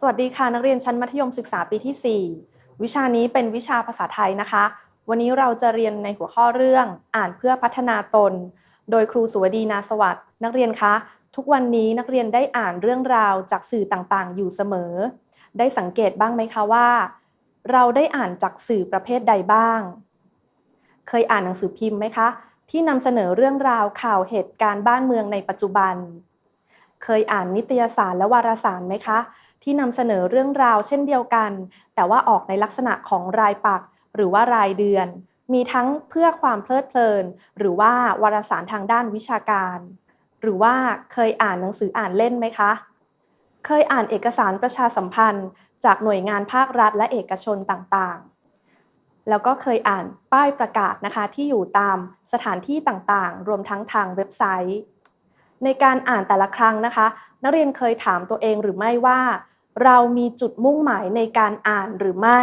สวัสดีค่ะนักเรียนชั้นมัธยมศึกษาปีที่ 4 วิชานี้เป็นวิชาภาษาไทยนะคะ วันนี้เราจะเรียนในหัวข้อเรื่องอ่านเพื่อพัฒนาตน โดยครูสุวดีนาสวัสดิ์นักเรียนคะ ทุกวันนี้นักเรียนได้อ่านเรื่องราวจากสื่อต่างๆ อยู่เสมอ ได้สังเกตบ้างไหมคะว่า เราได้อ่านจากสื่อประเภทใดบ้าง เคยอ่านหนังสือพิมพ์ไหมคะ ที่นำเสนอเรื่องราวข่าวเหตุการณ์บ้านเมืองในปัจจุบัน เคยอ่านนิตยสารและวารสารไหมคะ ที่นำเสนอเรื่องราวเช่นเดียวกัน แต่ว่าออกในลักษณะของรายปัก หรือว่ารายเดือน มีทั้งเพื่อความเพลิดเพลิน หรือว่าวารสารทางด้านวิชาการ หรือว่าเคยอ่านหนังสืออ่านเล่นไหมคะ เคยอ่านเอกสารประชาสัมพันธ์ จากหน่วยงานภาครัฐและเอกชนต่างๆ แล้วก็เคยอ่านป้ายประกาศนะคะที่อยู่ตามสถานที่ต่างๆ รวมทั้งทางเว็บไซต์ในการอ่านแต่ละครั้งนะคะ นักเรียนเคยถามตัวเองหรือไม่ว่า เรามีจุดมุ่งหมายในการอ่านหรือไม่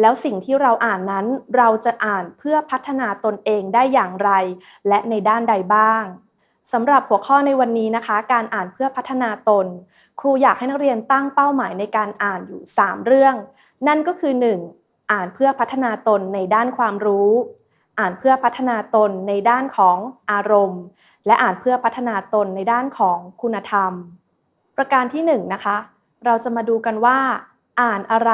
แล้วสิ่งที่เราอ่านนั้นเราจะอ่านเพื่อพัฒนาตนเองได้อย่างไร และในด้านใดบ้างสำหรับหัวข้อในวันนี้นะคะ การอ่านเพื่อพัฒนาตน ครูอยากให้นักเรียนตั้งเป้าหมายในการอ่านอยู่ 3 เรื่อง นั่นก็คือ 1. อ่านเพื่อพัฒนาตนในด้านความรู้ อ่านเพื่อพัฒนาตนในด้านของอารมณ์ และอ่านเพื่อพัฒนาตนในด้านของคุณธรรม ประการที่1นนะคะ เราจะมาดูกันว่า อ่านอะไร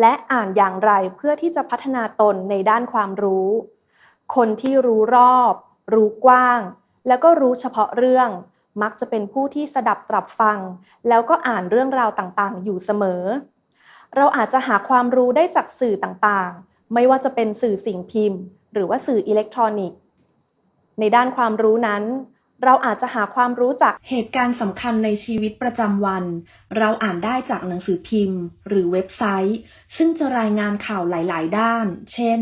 และอ่านอย่างไรเพื่อที่จะพัฒนาตนในด้านความรู้ คนที่รู้รอบ รู้กว้าง แล้วก็รู้เฉพาะเรื่อง มักจะเป็นผู้ที่สดับตรับฟัง แล้วก็อ่านเรื่องราวต่างๆ อยู่เสมอ เราอาจจะหาความรู้ได้จากสื่อต่างๆ ไม่ว่าจะเป็นสื่อสิ่งพิมพ์ หรือว่าสื่ออิเล็กทรอนิกส์ ในด้านความรู้นั้น เราอาจจะหาความรู้จากเหตุการณ์สำคัญในชีวิตประจำวัน เราอ่านได้จากหนังสือพิมพ์ หรือเว็บไซต์ ซึ่งจะรายงานข่าวหลาย ๆ ด้าน เช่น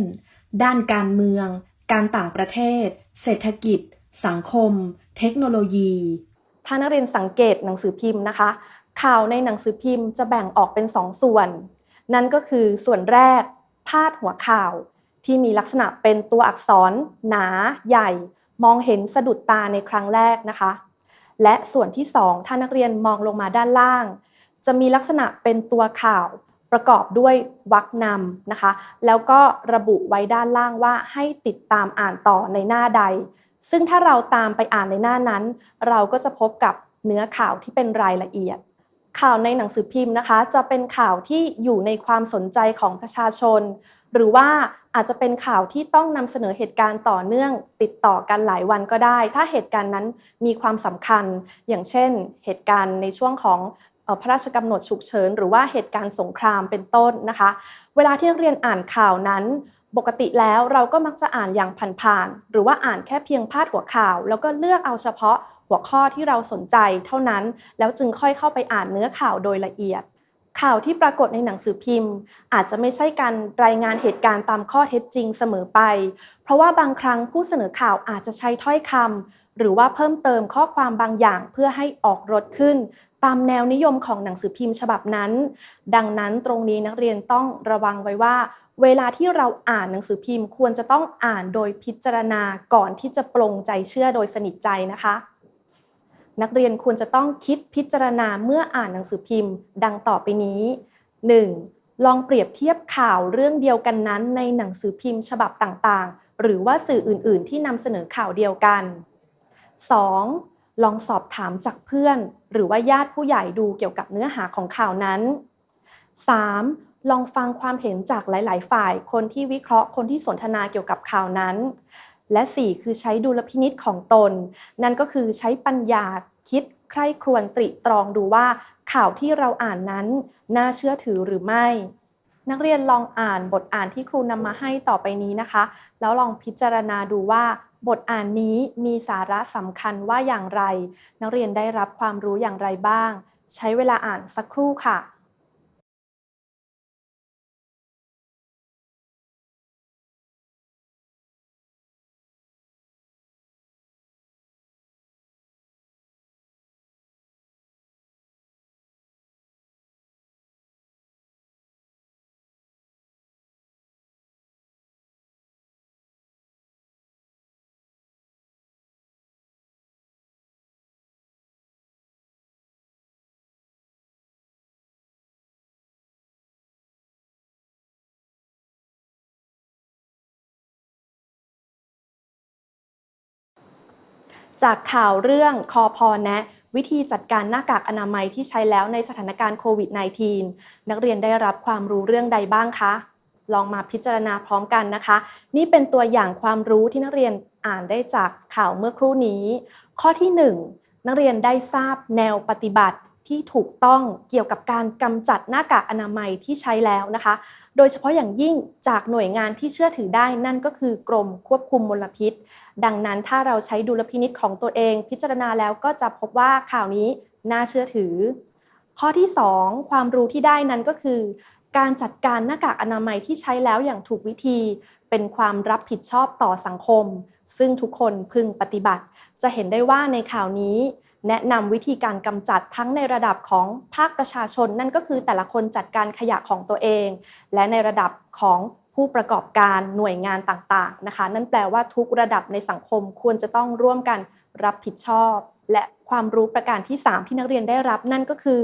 ด้านการเมือง การต่างประเทศ เศรษฐกิจ สังคม เทคโนโลยี ถ้านักเรียนสังเกตหนังสือพิมพ์นะคะ ข่าวในหนังสือพิมพ์จะแบ่งออกเป็น2ส่วน นั่นก็คือส่วนแรก พาดหัวข่าว ที่มีลักษณะเป็นตัวอักษร หนา ใหญ่ มองเห็นสะดุดตาในครั้งแรกนะคะ และส่วนที่ 2 ถ้านักเรียนมองลงมาด้านล่าง จะมีลักษณะเป็นตัวข่าวประกอบด้วยวรรคนำนะคะ แล้วก็ระบุไว้ด้านล่างว่าให้ติดตามอ่านต่อในหน้าใด ซึ่งถ้าเราตามไปอ่านในหน้านั้น เราก็จะพบกับเนื้อข่าวที่เป็นรายละเอียด ข่าวในหนังสือพิมพ์นะคะ จะเป็นข่าวที่อยู่ในความสนใจของประชาชน หรือว่าอาจจะเป็นข่าวที่ต้องนำเสนอเหตุการณ์ต่อเนื่อง ติดต่อกันหลายวันก็ได้ ถ้าเหตุการณ์นั้นมีความสำคัญ อย่างเช่น เหตุการณ์ในช่วงของพระราชกำหนดฉุกเฉิน หรือว่าเหตุการณ์สงครามเป็นต้นนะคะ เวลาที่นักเรียนอ่านข่าวนั้น ปกติแล้วเราก็มักจะอ่านอย่างผ่านๆหรือว่าอ่านแค่เพียงพาดหัวข่าว แล้วก็เลือกเอาเฉพาะหัวข้อที่เราสนใจเท่านั้น แล้วจึงค่อยเข้าไปอ่านเนื้อข่าวโดยละเอียด ข่าวที่ปรากฏในหนังสือพิมพ์ อาจจะไม่ใช่การรายงานเหตุการณ์ตามข้อเท็จจริงเสมอไป เพราะว่าบางครั้งผู้เสนอข่าวอาจจะใช้ถ้อยคำหรือว่าเพิ่มเติมข้อความบางอย่างเพื่อให้ออกรถขึ้น ตามแนวนิยมของหนังสือพิมพ์ฉบับนั้น ดังนั้นตรงนี้นักเรียนต้องระวังไว้ว่า เวลาที่เราอ่านหนังสือพิมพ์ ควรจะต้องอ่านโดยพิจารณาก่อนที่จะปลงใจเชื่อโดยสนิทใจนะคะ นักเรียนควรจะต้องคิดพิจารณาเมื่ออ่านหนังสือพิมพ์ ดังต่อไปนี้ 1. ลองเปรียบเทียบข่าวเรื่องเดียวกันนั้น ในหนังสือพิมพ์ ฉบับต่างๆ หรือว่าสื่ออื่น ๆ ที่นำเสนอข่าวเดียวกัน 2. ลองสอบถามจากเพื่อน หรือว่าญาติผู้ใหญ่ดูเกี่ยวกับเนื้อหาของข่าวนั้น 3. ลองฟังความเห็นจากหลาย ๆ ฝ่าย คนที่วิเคราะห์คนที่สนทนาเกี่ยวกับข่าวนั้นและ 4 คือใช้ดุลพินิษของตน นั่นก็คือใช้ปัญญา คิดใคร่ครวญตริตรองดูว่าข่าวที่เราอ่านนั้น น่าเชื่อถือหรือไม่ นักเรียนลองอ่านบทอ่านที่ครูนำมาให้ต่อไปนี้นะคะ แล้วลองพิจารณาดูว่าบทอ่านนี้มีสาระสำคัญว่าอย่างไร นักเรียนได้รับความรู้อย่างไรบ้าง ใช้เวลาอ่านสักครู่ค่ะ จากข่าวเรื่องคอพอแนะ วิธีจัดการหน้ากากอนามัยที่ใช้แล้วในสถานการณ์โควิด -19 นักเรียนได้รับความรู้เรื่องใดบ้างคะ ลองมาพิจารณาพร้อมกันนะคะ นี่เป็นตัวอย่างความรู้ที่นักเรียนอ่านได้จากข่าวเมื่อครู่นี้ ข้อที่ 1 นักเรียนได้ทราบแนวปฏิบัติ ที่ถูกต้องเกี่ยวกับการกำจัดหน้ากากอนามัยที่ใช้แล้วนะคะ โดยเฉพาะอย่างยิ่งจากหน่วยงานที่เชื่อถือได้นั่นก็คือกรมควบคุมมลพิษ ดังนั้นถ้าเราใช้ดุลพินิษของตัวเองพิจารณาแล้วก็จะพบว่าข่าวนี้น่าเชื่อถือ ข้อที่ 2 ความรู้ที่ได้นั้นก็คือ การจัดการหน้ากากอนามัยที่ใช้แล้วอย่างถูกวิธี เป็นความรับผิดชอบต่อสังคม ซึ่งทุกคนพึงปฏิบัติ จะเห็นได้ว่าในข่าวนี้ แนะนำวิธีการกำจัดทั้งในระดับของภาคประชาชน นั่นก็คือแต่ละคนจัดการขยะของตัวเอง และในระดับของผู้ประกอบการหน่วยงานต่างๆนะคะ นั่นแปลว่าทุกระดับในสังคมควรจะต้องร่วมกันรับผิดชอบ และความรู้ประการที่ 3 ที่นักเรียนได้รับนั่นก็คือ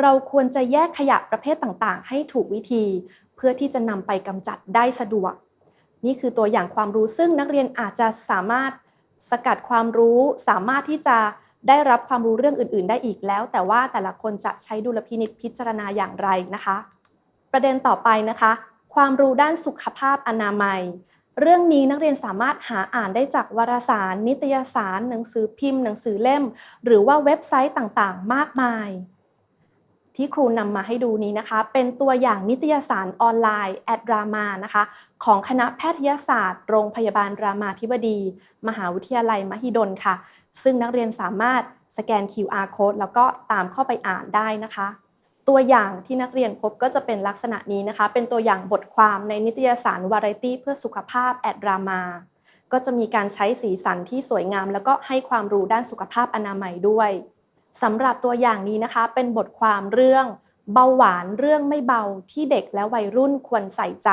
เราควรจะแยกขยะประเภทต่างๆ ให้ถูกวิธี เพื่อที่จะนำไปกำจัดได้สะดวก นี่คือตัวอย่างความรู้ซึ่งนักเรียนอาจจะสามารถสกัดความรู้ สามารถที่จะ ได้รับความรู้เรื่องอื่น ๆ ได้อีกแล้ว แต่ว่าแต่ละคนจะใช้ดุลพินิษพิจารณาอย่างไรนะคะ ประเด็นต่อไปนะคะ ความรู้ด้านสุขภาพอนามัย เรื่องนี้นักเรียนสามารถหาอ่านได้จากวารสาร นิตยสาร หนังสือพิมพ์ หนังสือเล่ม หรือว่าเว็บไซต์ต่างๆ มากมาย ที่ครูนำมาให้ดูนี้นะคะ เป็นตัวอย่างนิตยสารออนไลน์แอดรามานะคะของคณะแพทยศาสตร์ โรงพยาบาลรามาธิบดี มหาวิทยาลัยมหิดลค่ะ ซึ่งนักเรียนสามารถสแกน QR code แล้วก็ตามเข้าไปอ่านได้นะคะ ตัวอย่างที่นักเรียนพบก็จะเป็นลักษณะนี้นะคะ เป็นตัวอย่างบทความในนิตยสารวาไรตี้เพื่อสุขภาพแอดรามาก็จะมีการใช้สีสันที่สวยงาม แล้วก็ให้ความรู้ด้านสุขภาพอนามัยด้วย สำหรับตัวอย่างนี้นะคะ เป็นบทความเรื่องเบาหวานเรื่องไม่เบาที่เด็กและวัยรุ่นควรใส่ใจ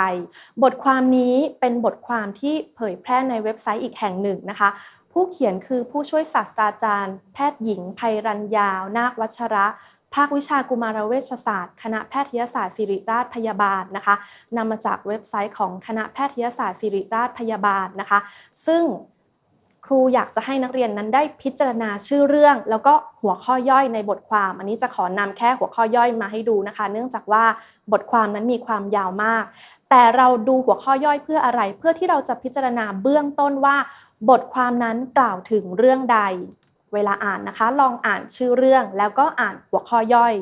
บทความนี้เป็นบทความที่เผยแพร่ในเว็บไซต์อีกแห่งหนึ่งนะคะ ผู้เขียนคือผู้ช่วยศาสตราจารย์ แพทย์หญิงไพรัญญาว นาควัชระ ภาควิชากุมารเวชศาสตร์ คณะแพทยศาสตร์ศิริราชพยาบาลนะคะนำมาจากเว็บไซต์ของคณะแพทยศาสตร์ศิริราชพยาบาลนะคะ ซึ่ง ครูอยากจะให้นักเรียนนั้นได้พิจารณาชื่อเรื่อง แล้วก็หัวข้อย่อยในบทความ อันนี้จะขอนำแค่หัวข้อย่อยมาให้ดูนะคะ เนื่องจากว่าบทความนั้นมีความยาวมาก แต่เราดูหัวข้อย่อยเพื่ออะไร เพื่อที่เราจะพิจารณาเบื้องต้นว่า บทความนั้นกล่าวถึงเรื่องใด เวลาอ่านนะคะ ลองอ่านชื่อเรื่องแล้วก็อ่านหัวข้อย่อย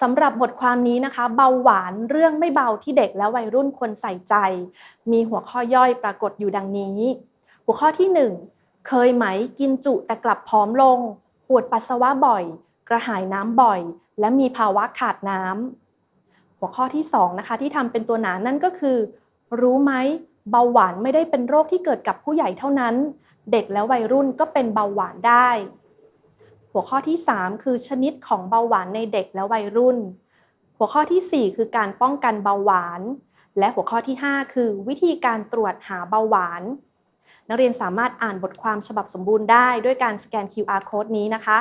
สำหรับบทความนี้นะคะ เบาหวานเรื่องไม่เบาที่เด็กและวัยรุ่นควรใส่ใจ มีหัวข้อย่อยปรากฏอยู่ดังนี้ หัวข้อที่ 1 เคยไหมกินจุแต่กลับผอมลง ปวดปัสสาวะบ่อย กระหายน้ำบ่อย และมีภาวะขาดน้ำหัวข้อที่2นะคะที่ทำเป็นตัวหนานั่นก็คือ รู้ไหมเบาหวานไม่ได้เป็นโรคที่เกิดกับผู้ใหญ่เท่านั้น เด็กและวัยรุ่นก็เป็นเบาหวานได้ หัวข้อที่ 3 คือชนิดของเบาหวานในเด็กและวัยรุ่น หัวข้อที่ 4 คือการป้องกันเบาหวาน และหัวข้อที่ 5 คือ วิธีการตรวจหาเบาหวาน นักเรียนสามารถอ่านบทความฉบับสมบูรณ์ได้ด้วยการสแกน QR code นี้นะคะ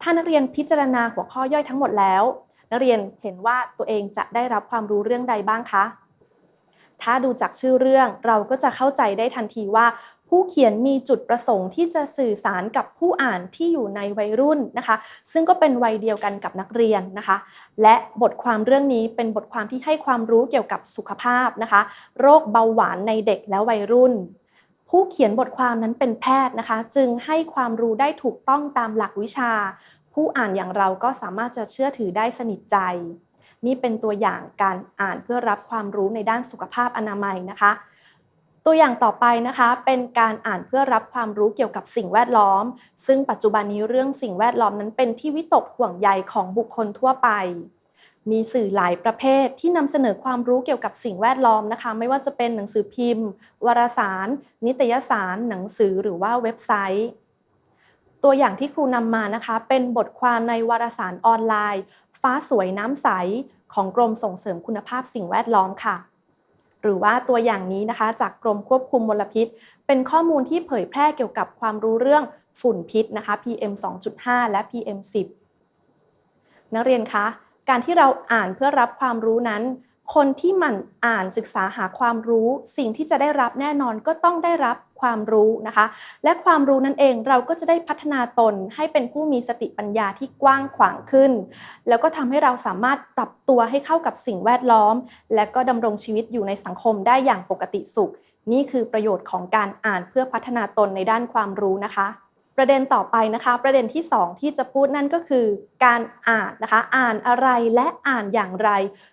ถ้านักเรียนพิจารณาหัวข้อย่อยทั้งหมดแล้ว นักเรียนเห็นว่าตัวเองจะได้รับความรู้เรื่องใดบ้างคะ ถ้าดูจากชื่อเรื่องเราก็จะเข้าใจได้ทันทีว่า ผู้เขียนมีจุดประสงค์ที่จะสื่อสารกับผู้อ่านที่อยู่ในวัยรุ่นนะคะ ซึ่งก็เป็นวัยเดียวกันกับนักเรียนนะคะ และบทความเรื่องนี้เป็นบทความที่ให้ความรู้เกี่ยวกับสุขภาพนะคะ โรคเบาหวานในเด็กและวัยรุ่น ผู้เขียนบทความนั้นเป็นแพทย์นะคะ จึงให้ความรู้ได้ถูกต้องตามหลักวิชา ผู้อ่านอย่างเราก็สามารถจะเชื่อถือได้สนิทใจ นี่เป็นตัวอย่างการอ่านเพื่อรับความรู้ในด้านสุขภาพอนามัยนะคะ ตัวอย่างต่อไปนะคะ เป็นการอ่านเพื่อรับความรู้เกี่ยวกับสิ่งแวดล้อม ซึ่งปัจจุบันนี้เรื่องสิ่งแวดล้อมนั้นเป็นที่วิตกห่วงใยของบุคคลทั่วไป มีสื่อหลายประเภทที่นำเสนอความรู้เกี่ยวกับสิ่งแวดล้อมนะคะ ไม่ว่าจะเป็นหนังสือพิมพ์ วารสาร นิตยสาร หนังสือหรือว่าเว็บไซต์ ตัวอย่างที่ครูนำมานะคะ เป็นบทความในวารสารออนไลน์ ฟ้าสวยน้ำใส ของกรมส่งเสริมคุณภาพสิ่งแวดล้อมค่ะ หรือว่าตัวอย่างนี้นะคะ จากกรมควบคุมมลพิษ เป็นข้อมูลที่เผยแพร่เกี่ยวกับความรู้เรื่องฝุ่นพิษนะคะ PM 2.5 และ PM 10นักเรียนคะ การที่เราอ่านเพื่อรับความรู้นั้น คนที่มันอ่านศึกษาหาความรู้ สิ่งที่จะได้รับแน่นอนก็ต้องได้รับความรู้นะคะ และความรู้นั่นเองเราก็จะได้พัฒนาตนให้เป็นผู้มีสติปัญญาที่กว้างขวางขึ้น แล้วก็ทำให้เราสามารถปรับตัวให้เข้ากับสิ่งแวดล้อม และก็ดำรงชีวิตอยู่ในสังคมได้อย่างปกติสุข นี่คือประโยชน์ของการอ่านเพื่อพัฒนาตนในด้านความรู้นะคะ ประเด็นต่อไปนะคะ ประเด็นที่ 2 ที่จะพูดนั่นก็คือการอ่านนะคะ อ่านอะไรและอ่านอย่างไร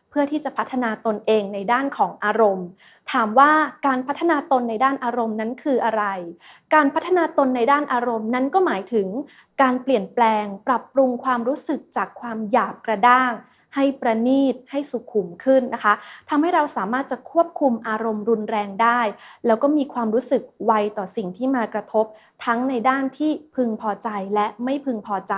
เพื่อที่จะพัฒนาตนเองในด้านของอารมณ์ ถามว่าการพัฒนาตนในด้านอารมณ์นั้นคืออะไร การพัฒนาตนในด้านอารมณ์นั้นก็หมายถึง การเปลี่ยนแปลงปรับปรุงความรู้สึกจากความหยาบกระด้าง ให้ประณีตให้สุขุมขึ้นนะคะทำให้เราสามารถจะควบคุมอารมณ์รุนแรงได้ แล้วก็มีความรู้สึกไวต่อสิ่งที่มากระทบ ทั้งในด้านที่พึงพอใจและไม่พึงพอใจ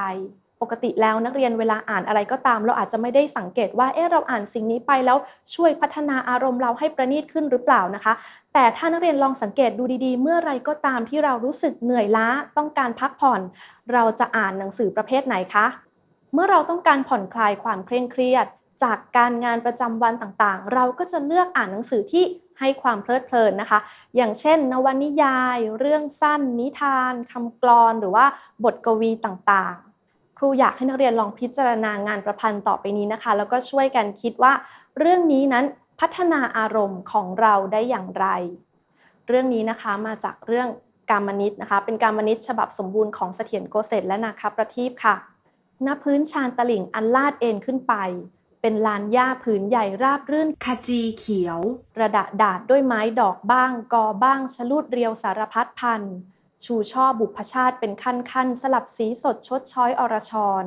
ปกติแล้วนักเรียนเวลาอ่านอะไรก็ตาม เราอาจจะไม่ได้สังเกตว่าเอ๊ะเราอ่านสิ่งนี้ไปแล้วช่วยพัฒนาอารมณ์เราให้ประณีตขึ้นหรือเปล่านะคะ แต่ถ้านักเรียนลองสังเกตดูดีๆ เมื่อไรก็ตามที่เรารู้สึกเหนื่อยล้าต้องการพักผ่อน เราจะอ่านหนังสือประเภทไหนคะ เมื่อเราต้องการผ่อนคลายความเคร่งเครียด จากการงานประจำวันต่างๆ เราก็จะเลือกอ่านหนังสือที่ให้ความเพลิดเพลินนะคะ อย่างเช่น นวนิยาย เรื่องสั้น นิทานคำกลอนหรือว่าบทกวีต่างๆ ครูอยากให้นักเรียนลองพิจารณางานประพันธ์ต่อไปนี้นะคะ แล้วก็ช่วยกันคิดว่า เรื่องนี้นั้นพัฒนาอารมณ์ของเราได้อย่างไร เรื่องนี้นะคะมาจากเรื่องการมนิตนะคะ เป็นการมนิตฉบับสมบูรณ์ของเสถียรโกเศษและนาคประทีปค่ะ ณพื้นชานตลิ่งอันลาดเอ็นขึ้นไป เป็นลานหญ้าผืนใหญ่ราบรื่นขจีเขียว ระดะดาดด้วยไม้ดอกบ้าง กอบ้างชะลูดเรียวสารพัดพัน ชูช่อบุพชาติเป็นขั้นขั้นๆสลับสีสดชดช้อยอรชร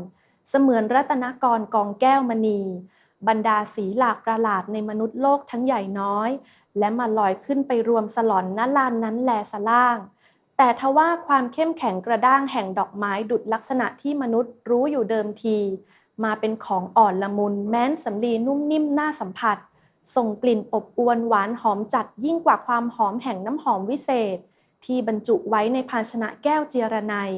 เสมือนรัตนกรกองแก้วมณี บรรดาสีหลากประหลาดในมนุษย์โลกทั้งใหญ่น้อย และมาลอยขึ้นไปรวมสลอนณลานนั้นแลสล่าง แต่ทว่าความเข้มแข็งกระด้างแห่งดอกไม้ดุดลักษณะที่มนุษย์รู้อยู่เดิมที มาเป็นของอ่อนละมุนแม้นสำลีนุ่มนิ่มน่าสัมผัส ส่งกลิ่นอบอวนหวานหอมจัดยิ่งกว่าความหอมแห่งน้ำหอมวิเศษ ที่บรรจุไว้ในภาชนะแก้วเจียรนัย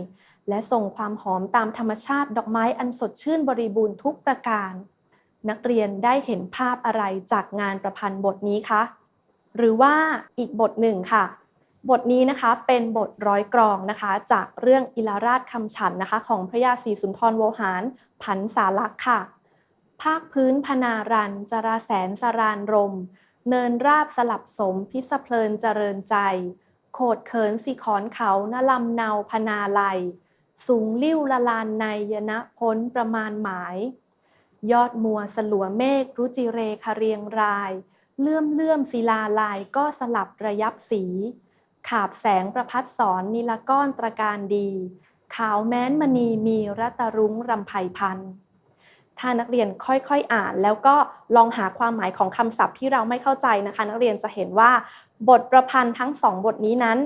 และส่งความหอมตามธรรมชาติดอกไม้อันสดชื่นบริบูรณ์ทุกประการ นักเรียนได้เห็นภาพอะไรจากงานประพันธ์บทนี้คะ หรือว่าอีกบทหนึ่งค่ะ บทนี้นะคะเป็นบทร้อยกรองนะคะจากเรื่องอิลาราชคำฉันนะคะของพระยาศรีสุนทรโวหาร ผันสาลักษ์ค่ะ ภาคพื้นพนารันจราแสนสรานรม เนินราบสลับสมพิสเพลินเจริญใจ โขดเขินสีขอนเขานลำเนาพนาลัย สูงลิ้วละลานในยนะพ้นประมาณหมาย ยอดมัวสลัวเมฆรุจิเรคเรียงราย เลื่อมเลื่อมศิลาลายก็สลับระยับสี ขาบแสงประพัดสอนนิลก้อนตระการดี ขาวแม้นมณีมีรัตรุ้งรำไพพันธ์ถ้านักเรียนค่อยๆอ่าน แล้วก็ลองหาความหมายของคำศัพท์ที่เราไม่เข้าใจนะคะ นักเรียนจะเห็นว่า บทประพันธ์ทั้งสองบทนี้นั้น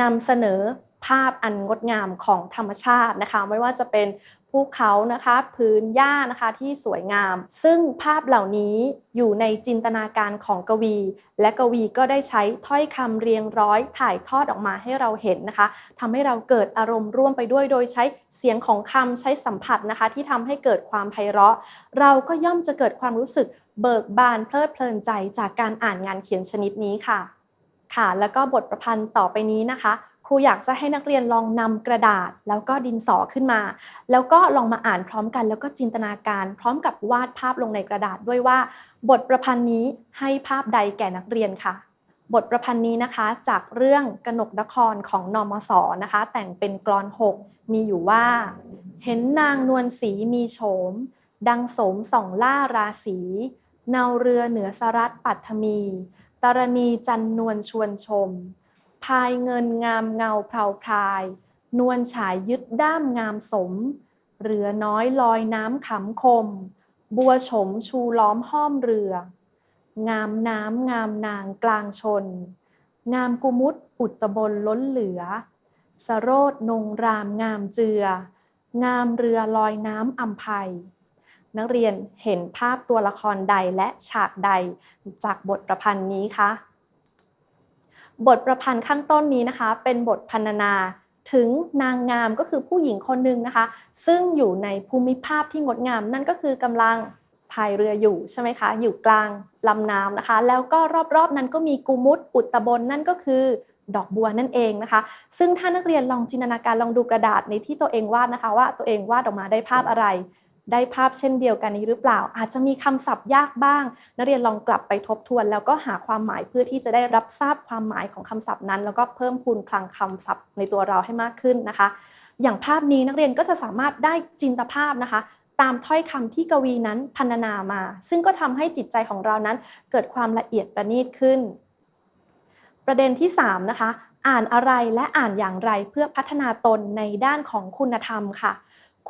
นำเสนอ ภาพอันงดงามของธรรมชาตินะคะ ไม่ว่าจะเป็นภูเขานะคะพื้นหญ้านะคะที่สวยงาม ซึ่งภาพเหล่านี้อยู่ในจินตนาการของกวี และกวีก็ได้ใช้ถ้อยคำเรียงร้อยถ่ายทอดออกมาให้เราเห็นนะคะทำให้เราเกิดอารมณ์ร่วมไปด้วยโดยใช้เสียงของคำใช้สัมผัสนะคะ ที่ทำให้เกิดความไพเราะ เราก็ย่อมจะเกิดความรู้สึกเบิกบานเพลิดเพลินใจจากการอ่านงานเขียนชนิดนี้ค่ะ ค่ะ แล้วก็บทประพันธ์ต่อไปนี้นะคะ ครูอยากจะให้นักเรียนลองนำกระดาษแล้วก็ดินสอขึ้นมา แล้วก็ลองมาอ่านพร้อมกัน แล้วก็จินตนาการ พร้อมกับวาดภาพลงในกระดาษด้วยว่า บทประพันธ์นี้ให้ภาพใดแก่นักเรียนค่ะบทประพันธ์นี้นะคะจากเรื่องกนกนครของนอมศนะคะ แต่งเป็นกลอนหกมีอยู่ว่า เห็นนางนวลสีมีโฉม ดังสมส่องล่าราศีเนาเรือเหนือสรัตปัทมี ตรณีจันนวลชวนชม พายเงินงามเงาเพลาพราย นวลฉายยึดด้ามงามสม เรือน้อยลอยน้ำขำคม บัวฉมชูล้อมห้อมเรือ งามน้ำงามนางกลางชน งามกุมุตอุตบลล้นเหลือ สโรดนงรามงามเจือ งามเรือลอยน้ำอัมภัยนักเรียนเห็นภาพตัวละครใดและฉากใดจากบทประพันธ์นี้คะ บทประพันธ์ข้างต้นนี้นะคะ เป็นบทพรรณนาถึงนางงามก็คือผู้หญิงคนหนึ่งนะคะ ซึ่งอยู่ในภูมิภาพที่งดงาม นั่นก็คือกำลังพายเรืออยู่ใช่ไหมคะอยู่กลางลำน้ำนะคะ แล้วก็รอบๆนั้นก็มีกุมุตอุตบนนั่นก็คือดอกบัวนั่นเองนะคะ ซึ่งถ้านักเรียนลองจินตนาการลองดูกระดาษในที่ตัวเองวาดนะคะ ว่าตัวเองวาดออกมาได้ภาพอะไร ได้ภาพเช่นเดียวกันนี้หรือเปล่า อาจจะมีคำศัพท์ยากบ้าง นักเรียนลองกลับไปทบทวน แล้วก็หาความหมายเพื่อที่จะได้รับทราบความหมายของคำศัพท์นั้น แล้วก็เพิ่มพูนคลังคำศัพท์ในตัวเราให้มากขึ้นนะคะ อย่างภาพนี้นักเรียนก็จะสามารถได้จินตภาพนะคะ ตามถ้อยคำที่กวีนั้นพรรณนามา ซึ่งก็ทำให้จิตใจของเรานั้น เกิดความละเอียดประณีตขึ้น ประเด็นที่3นะคะอ่านอะไรและอ่านอย่างไรเพื่อพัฒนาตนในด้านของคุณธรรมค่ะ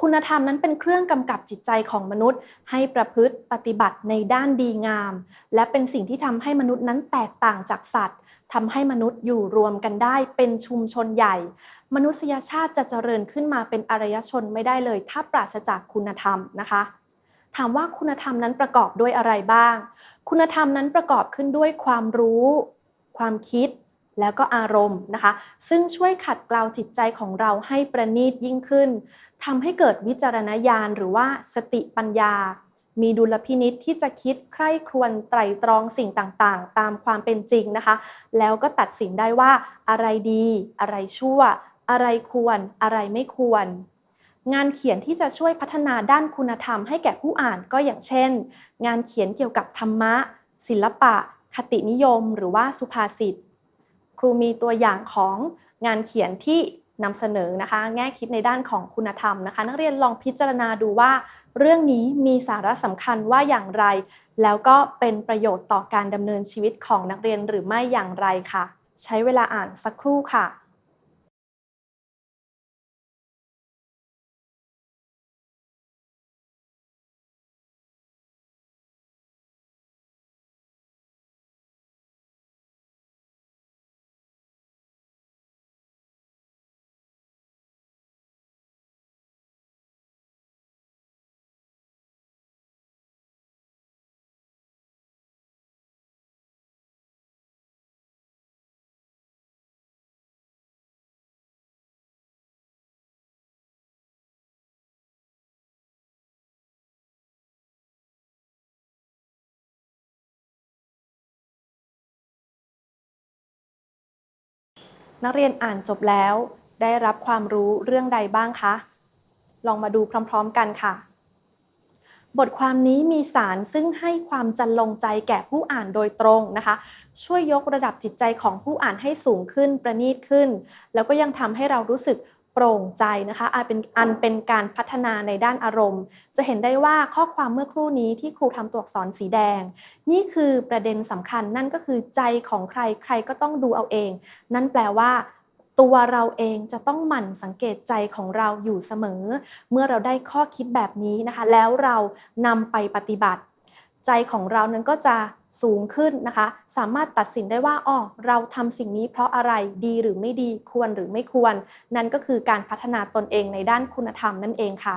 คุณธรรมนั้นเป็นเครื่องกำกับจิตใจของมนุษย์ ให้ประพฤติปฏิบัติในด้านดีงาม และเป็นสิ่งที่ทำให้มนุษย์นั้นแตกต่างจากสัตว์ทำให้มนุษย์อยู่รวมกันได้เป็นชุมชนใหญ่ มนุษยชาติจะเจริญขึ้นมาเป็นอารยชนไม่ได้เลย ถ้าปราศจากคุณธรรมนะคะถามว่าคุณธรรมนั้นประกอบด้วยอะไรบ้าง คุณธรรมนั้นประกอบขึ้นด้วยความรู้ ความคิด แล้วก็อารมณ์นะคะ ซึ่งช่วยขัดเกลาจิตใจของเราให้ประณีตยิ่งขึ้นทำให้เกิดวิจารณญาณหรือว่าสติปัญญา มีดุลพินิษที่จะคิดใคร่ครวญไตรตรองสิ่งต่างๆ ตามความเป็นจริงนะคะ แล้วก็ตัดสินได้ว่า อะไรดี อะไรชั่ว อะไรควร อะไรไม่ควรงานเขียนที่จะช่วยพัฒนาด้านคุณธรรมให้แก่ผู้อ่านก็อย่างเช่น งานเขียนเกี่ยวกับธรรมะ ศิลปะ คตินิยม หรือว่าสุภาษิต รูมีตัวอย่างของงานเขียนที่นำเสนอนะคะแง่คิดในด้านของคุณธรรมนะคะ นักเรียนลองพิจารณาดูว่า เรื่องนี้มีสาระสำคัญว่าอย่างไร แล้วก็เป็นประโยชน์ต่อการดำเนินชีวิตของนักเรียนหรือไม่อย่างไรค่ะ ใช้เวลาอ่านสักครู่ค่ะ นักเรียนอ่านจบแล้ว ได้รับความรู้เรื่องใดบ้างคะ ลองมาดูพร้อมๆกันค่ะ บทความนี้มีสารซึ่งให้ความจันลงใจแก่ผู้อ่านโดยตรงนะคะ ช่วยยกระดับจิตใจของผู้อ่านให้สูงขึ้นประณีตขึ้น แล้วก็ยังทำให้เรารู้สึก โปร่งใจนะคะอาจเป็นอันเป็นการพัฒนาในด้านอารมณ์ จะเห็นได้ว่าข้อความเมื่อครู่นี้ที่ครูทำตัวอักษรสีแดง นี่คือประเด็นสำคัญนั่นก็คือใจของใครใครก็ต้องดูเอาเอง นั่นแปลว่าตัวเราเองจะต้องหมั่นสังเกตใจของเราอยู่เสมอ เมื่อเราได้ข้อคิดแบบนี้นะคะ แล้วเรานำไปปฏิบัติ ใจของเรานั้นก็จะ สูงขึ้นนะคะ สามารถตัดสินได้ว่าอ๋อเราทำสิ่งนี้เพราะอะไรดีหรือไม่ดีควรหรือไม่ควร นั่นก็คือการพัฒนาตนเองในด้านคุณธรรมนั่นเองค่ะ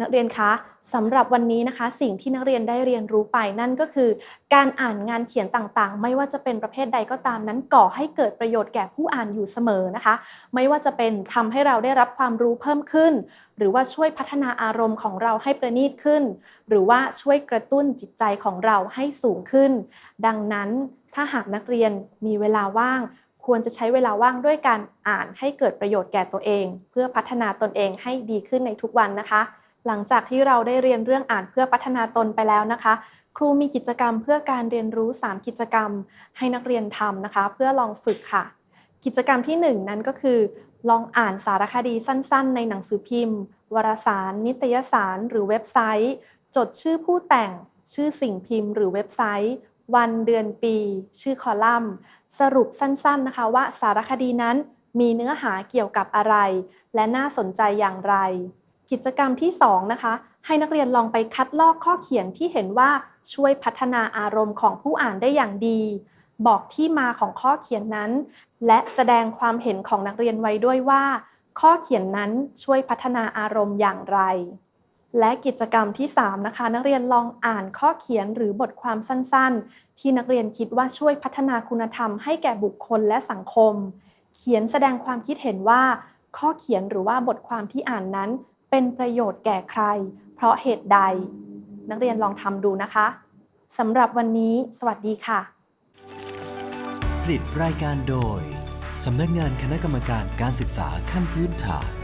นักเรียนคะสำหรับวันนี้นะคะ สิ่งที่นักเรียนได้เรียนรู้ไปนั่นก็คือ การอ่านงานเขียนต่างๆ ไม่ว่าจะเป็นประเภทใดก็ตามนั้นก่อให้เกิดประโยชน์แก่ผู้อ่านอยู่เสมอนะคะ ไม่ว่าจะเป็นทำให้เราได้รับความรู้เพิ่มขึ้น หรือว่าช่วยพัฒนาอารมณ์ของเราให้ประณีตขึ้น หรือว่าช่วยกระตุ้นจิตใจของเราให้สูงขึ้น ดังนั้นถ้าหากนักเรียนมีเวลาว่างควรจะใช้เวลาว่างด้วยการอ่านให้เกิดประโยชน์แก่ตัวเอง เพื่อพัฒนาตนเองให้ดีขึ้นในทุกวันนะคะ หลังจากที่เราได้เรียนเรื่องอ่านเพื่อพัฒนาตนไปแล้วนะคะ ครูมีกิจกรรมเพื่อการเรียนรู้ 3 กิจกรรม ให้นักเรียนทำนะคะ เพื่อลองฝึกค่ะ กิจกรรมที่ 1 นั้นก็คือ ลองอ่านสารคดีสั้น ๆ ในหนังสือพิมพ์ วารสาร นิตยสาร หรือเว็บไซต์ จดชื่อผู้แต่ง ชื่อสิ่งพิมพ์ หรือเว็บไซต์ วันเดือนปี ชื่อคอลัมน์ สรุปสั้น ๆนะคะว่าสารคดีนั้นมีเนื้อหาเกี่ยวกับอะไร และน่าสนใจอย่างไร กิจกรรมที่ 2 นะคะ ให้นักเรียนลองไปคัดลอกข้อเขียนที่เห็นว่าช่วยพัฒนาอารมณ์ของผู้อ่านได้อย่างดี บอกที่มาของข้อเขียนนั้น และแสดงความเห็นของนักเรียนไว้ด้วยว่า ข้อเขียนนั้นช่วยพัฒนาอารมณ์อย่างไร และกิจกรรมที่ 3 นะคะ นักเรียนลองอ่านข้อเขียนหรือบทความสั้นๆ ที่นักเรียนคิดว่าช่วยพัฒนาคุณธรรมให้แก่บุคคลและสังคม เขียนแสดงความคิดเห็นว่า ข้อเขียนหรือว่าบทความที่อ่านนั้น เป็นประโยชน์แก่ใคร เพราะเหตุใด นักเรียนลองทำดูนะคะสำหรับวันนี้ สวัสดีค่ะ ผลิตรายการโดยสำนักงานคณะกรรมการการศึกษาขั้นพื้นฐาน